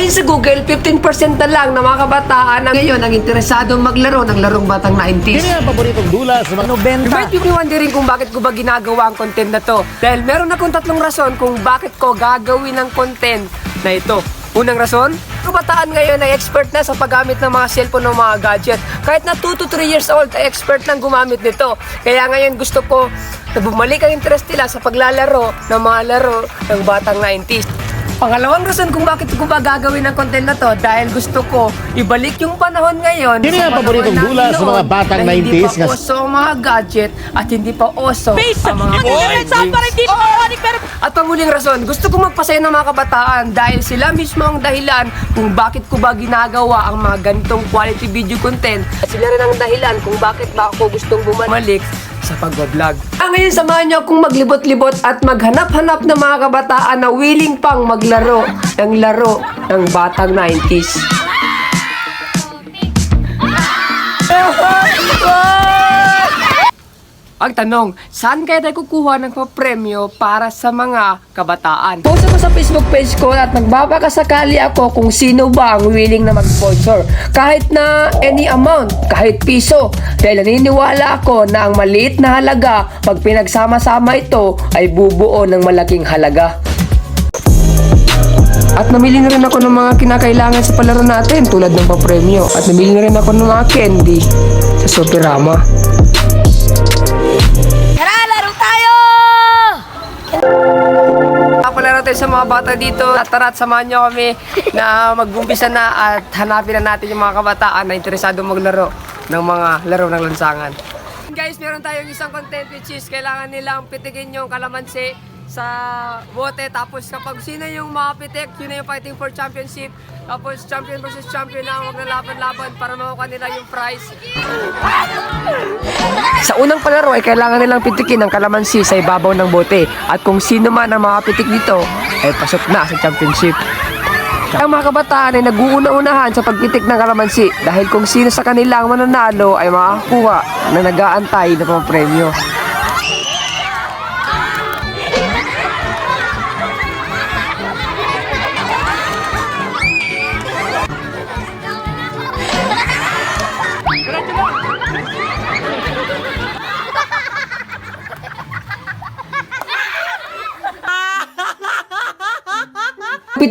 Ayon sa Google, 15% na lang ng mga kabataan ang ngayon ang interesadong maglaro ng larong batang 90s. Sino ang paboritong dula sa mga You might be wondering kung bakit ko ba ginagawa ang content na to. Dahil meron akong tatlong rason kung bakit ko gagawin ang content na ito. Unang rason, kabataan ngayon ay expert na sa paggamit ng mga cellphone ng mga gadget. Kahit na 2 to 3 years old, ay expert nang gumamit nito. Kaya ngayon gusto ko na bumalik ang interest nila sa paglalaro ng mga laro ng batang 90s. Pangalawang rason kung bakit ko ba gagawin ang content na to dahil gusto ko ibalik yung panahon ngayon sa ang paboritong dula sa mga batang na hindi 90s pa uso ang mga gadget at hindi pa uso ang mga at panguling rason, gusto ko magpasaya ng mga kabataan dahil sila mismo ang dahilan kung bakit ko ba ginagawa ang mga ganitong quality video content. At sila rin ang dahilan kung bakit ba ako gustong bumalik sa pagbablog. Ah, ngayon samahan niyo akong maglibot-libot at maghanap-hanap ng mga kabataan na willing pang maglaro ng laro ng batang 90s. Ang tanong, saan kaya tayo kukuha ng papremyo para sa mga kabataan? Post ako sa Facebook page ko at nagbabakasakali ako kung sino ba ang willing na mag-sponsor. Kahit na any amount, kahit piso. Dahil naniniwala ako na ang maliit na halaga, pag pinagsama-sama ito, ay bubuo ng malaking halaga. At namili na rin ako ng mga kinakailangan sa palaro natin tulad ng papremyo. At namili na rin ako ng mga candy sa Superama. Tayo sa mga bata dito. At tara samahan nyo kami na mag-umpisa na at hanapin na natin yung mga kabataan na interesado maglaro ng mga laro ng lansangan. Guys, meron tayong isang content which is kailangan nilang pitikin yung kalamansi sa bote. Tapos kapag sino yung makapitik, yun na yung fighting for championship. Tapos champion versus champion na ang maglalaban-laban para makuha nila yung prize. Sa unang palaro ay kailangan nilang pitikin ang kalamansi sa ibabaw ng bote at kung sino man ang makapitik nito ay pasok na sa championship. Ang mga kabataan ay nag-uuna-unahan sa pagpitik ng kalamansi dahil kung sino sa kanila ang mananalo ay makakakuha na nag-aantay na mga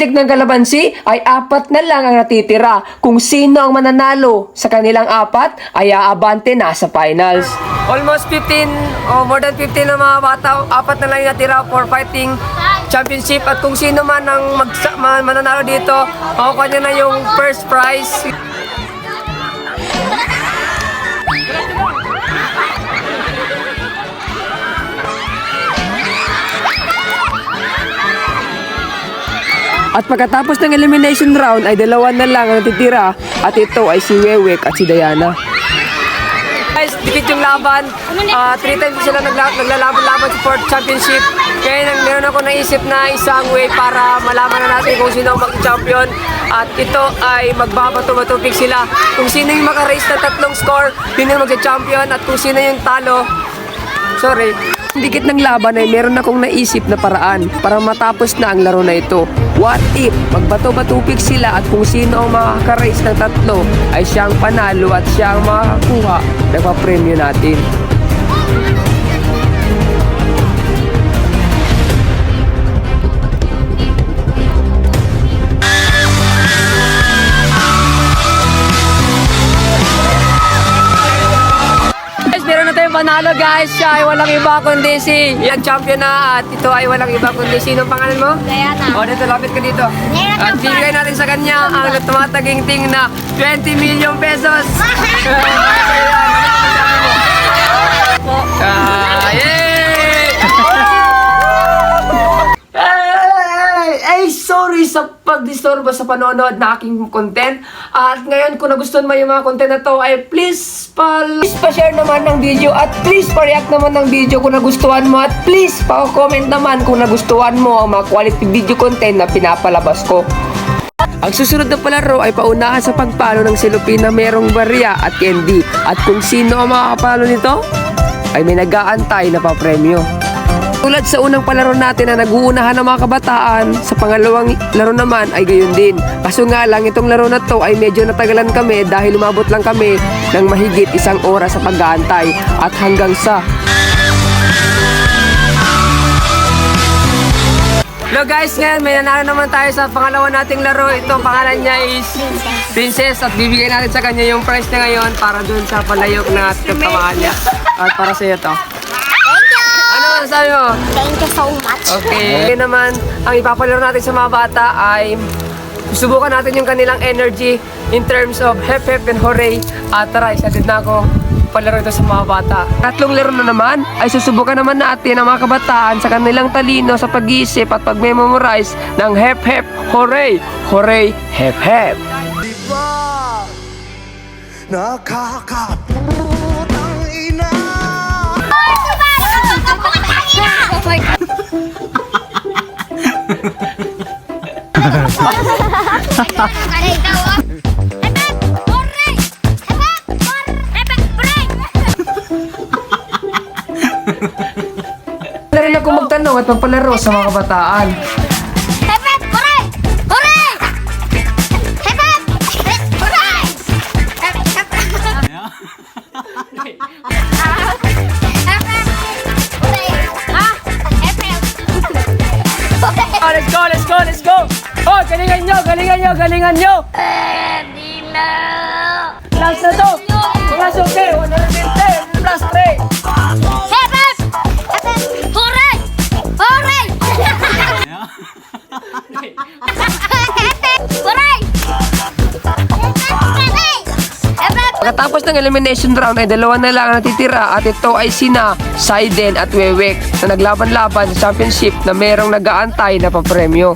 Pitik ng kalamansi ay apat na lang ang natitira. Kung sino ang mananalo sa kanilang apat ay aabante na sa finals. Almost 15 o more than 15 na mga bata, apat na lang yung natira for fighting championship at kung sino man ang magsa- man- mananalo dito, makukuha niya na yung first prize. At pagkatapos ng elimination round ay dalawa na lang ang natitira at ito ay si Wewek at si Diana. Guys, dikit yung laban. Ah, three times sila nagla- naglalaban-laban sa fourth championship. Kaya nang meron ako naisip na isang way para malaman na natin kung sino ang mag-champion. At ito ay magbabato-bato-pick sila. Kung sino yung makarace na tatlong score, yun yung mag-champion. At kung sino yung talo, Sorry. Dikit ng laban ay meron akong naisip na paraan para matapos na ang laro na ito. What if magbato-batupik sila at kung sino ang makaka-race ng tatlo ay siyang panalo at siya ang makakakuha ng papremyo natin. Panalo guys. Siya ay walang iba kundi si yung champion na at ito ay walang iba kundi sino ang pangalan mo? Diana. O, dito lapit ka dito. Diana At bigay natin sa kanya ang tumataging-ting na 20 million pesos. Ah, yay! Ay, sorry sa pagdisturbo sa panonood na aking content. At ngayon, kung nagustuhan mo yung mga content na to, ay please pa please pa-share naman ng video at please pa-react naman ng video kung nagustuhan mo at please pa-comment naman kung nagustuhan mo ang mga quality video content na pinapalabas ko. Ang susunod na palaro ay paunahan sa pagpalo ng silupin na merong barya at candy. At kung sino ang makakapalo nito, ay may nag-aantay na papremyo. Tulad sa unang palaro natin na nag-uunahan ng mga kabataan, sa pangalawang laro naman ay gayon din. Kaso nga lang, itong laro na to ay medyo natagalan kami dahil umabot lang kami ng mahigit isang oras sa pag-aantay at hanggang sa Hello guys, ngayon may nanalo naman tayo sa pangalawa nating laro. Ito ang pangalan niya is Princess at bibigyan natin sa kanya yung prize niya ngayon para dun sa palayok na katawan niya. At para sa iyo to. Thank you! Ano ang sabi mo? Thank you so much. Okay. Ngayon naman, ang ipapalaro natin sa mga bata ay subukan natin yung kanilang energy in terms of hep hep and hooray. At tara, excited na ako palaro ito sa mga bata. Tatlong laro na naman ay susubukan naman natin ang mga kabataan sa kanilang talino sa pag-iisip at pag-memorize ng hep hep hooray, hooray, hep hep. Nakakaputang Na rin ako magtanong at magpalaro sa mga kabataan. Galingan nyo, galingan nyo! Plus na to! Mga suki, 110 plus 3! Pagkatapos ng elimination round ay dalawa na lang ang natitira at ito ay sina Saiden at Wewek na naglaban-laban sa championship na merong nag-aantay na papremyo.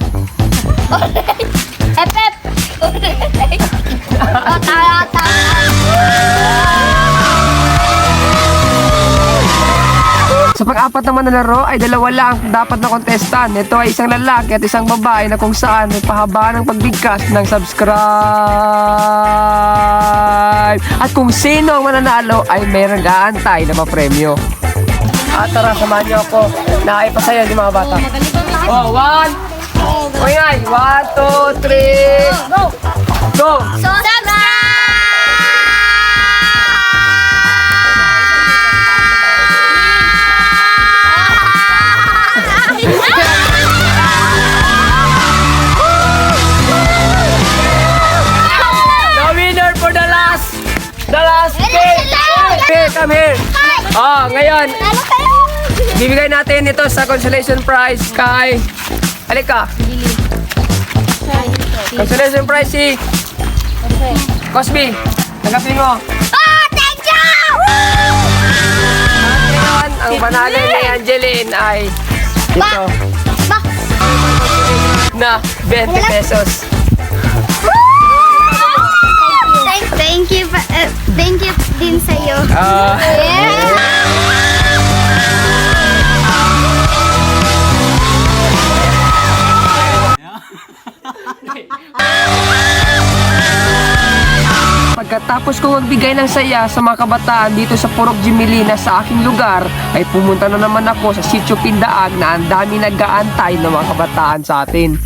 Sa pag-apat naman na laro ay dalawa lang dapat na kontestan. Ito ay isang lalaki at isang babae na kung saan may pahaba ng pagbigkas ng subscribe. At kung sino ang mananalo ay may nag-aantay na papremyo. At tara, samahan niyo ako na ipasaya di mga bata. Oh, one. One, two, three. Go! Go! The winner for the last, the last game. Here, come here. Oh, ngayon, bibigay natin ito sa consolation prize kay... Halika. Consolation prize si... Cosby. Tanggapin mo. Ngayon, ang panalo ni Angeline ay ito na 20 pesos. Thank you, eh, thank you din sa'yo. Ah, Yeah! Pagkatapos kong magbigay ng saya sa mga kabataan dito sa Purok Jimilina sa aking lugar, ay pumunta na naman ako sa Sitio Pindaag na ang dami nag-aantay ng mga kabataan sa atin.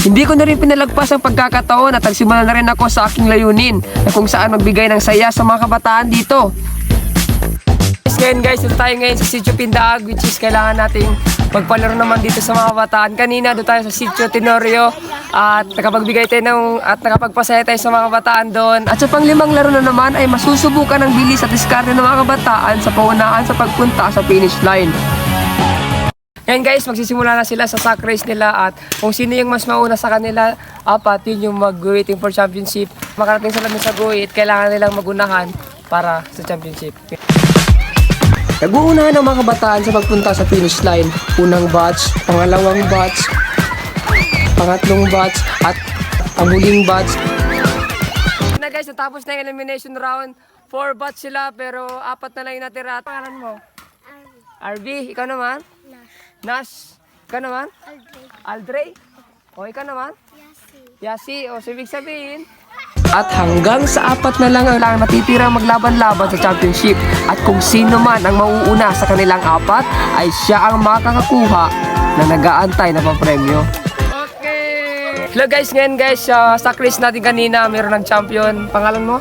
Hindi ko na rin pinalagpas ang pagkakataon at nagsimula na rin ako sa aking layunin na kung saan magbigay ng saya sa mga kabataan dito. Yes, ngayon guys, ito tayo ngayon sa Sitio Pindaag which is kailangan nating magpalaro naman dito sa mga kabataan. Kanina doon tayo sa Sitio Tenorio at nakapagbigay tayo ng, at nakapagpasaya tayo sa mga kabataan doon. At sa panglimang laro na naman ay masusubukan ang bilis at diskarte ng mga kabataan sa paunahan sa pagpunta sa finish line. Ngayon guys, magsisimula na sila sa sack race nila at kung sino yung mas mauna sa kanila, apat, yun yung mag-waiting for championship. Makarating sila sa guhit, kailangan nilang magunahan para sa championship. Nag-uunahan ang mga kabataan sa pagpunta sa finish line. Unang batch, pangalawang batch, pangatlong batch, at ang huling batch. Na guys, natapos na yung elimination round. Four batch sila pero apat na lang yung natira. Pangalan mo? RB, ikaw naman? Nash. Ikaw naman? Aldre. O, ikaw naman? Yasi. O, so ibig sabihin, At hanggang sa apat na lang ang lang natitira maglaban-laban sa championship. At kung sino man ang mauuna sa kanilang apat, ay siya ang makakakuha na nag-aantay na papremyo. Okay! Hello guys, ngayon guys, uh, sa quiz natin kanina, meron ng champion. Pangalan mo?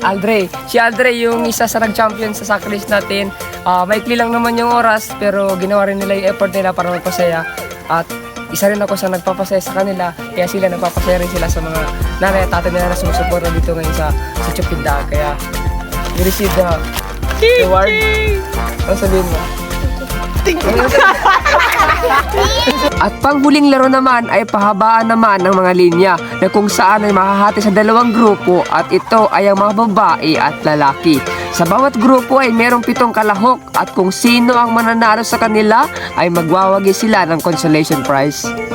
Aldre. Si Aldre yung isa sa nag-champion sa sakris natin. Ah, maikli lang naman yung oras pero ginawa rin nila yung effort nila para magpasaya. At isa rin ako sa nagpapasaya sa kanila. Kaya sila nagpapasaya rin sila sa mga nanay at tatay nila na sumusuporta dito ngayon sa, sa Chupinda. Kaya we received the reward. Ano sabihin mo? At panghuling laro naman ay pahabaan naman ng mga linya na kung saan ay makahati sa dalawang grupo at ito ay ang mga babae at lalaki. Sa bawat grupo ay merong pitong kalahok at kung sino ang mananalo sa kanila ay magwawagi sila ng consolation prize.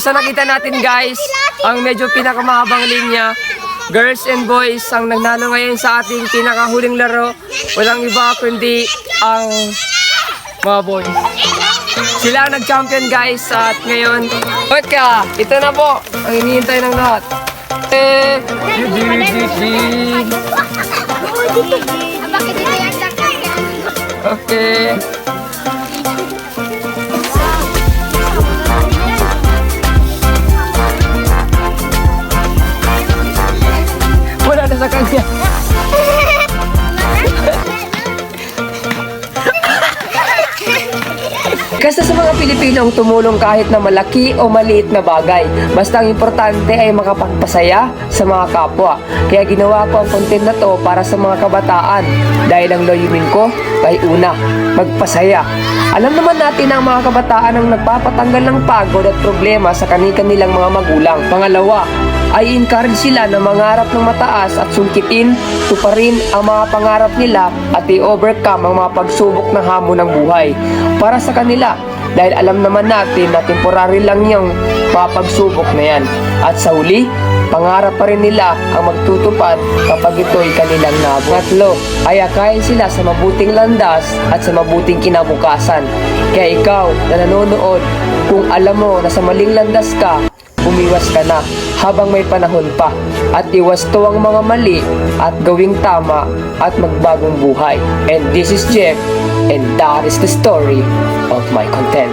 Sa nakita natin guys, ang medyo pinakamahabang linya, girls and boys ang nagnalo ngayon sa ating pinakahuling laro. Walang iba kundi ang mga boys. Sila ang nag-champion guys at ngayon, wait ka, ito na po. Ang hinihintay ng lahat. Eh, di, sa kanya. Kasi sa mga Pilipino ang tumulong kahit na malaki o maliit na bagay. Basta ang importante ay makapagpasaya sa mga kapwa. Kaya ginawa ko ang content na to para sa mga kabataan. Dahil ang layunin ko ay una, magpasaya. Alam naman natin na ang mga kabataan ang nagpapatanggal ng pagod at problema sa kanilang mga magulang. Pangalawa, ay encourage sila na mangarap ng mataas at sungkitin, tuparin ang mga pangarap nila at i-overcome ang mga pagsubok ng hamon ng buhay. Para sa kanila, dahil alam naman natin na temporary lang yung mga pagsubok na yan. At sa huli, pangarap pa rin nila ang magtutupad kapag ito'y kanilang nabot. Tatlo, ay akayin sila sa mabuting landas at sa mabuting kinabukasan. Kaya ikaw na nanonood, kung alam mo na sa maling landas ka, umiwas ka na habang may panahon pa at iwasto ang mga mali at gawing tama at magbagong buhay. And this is Jeff and that is the story of my content.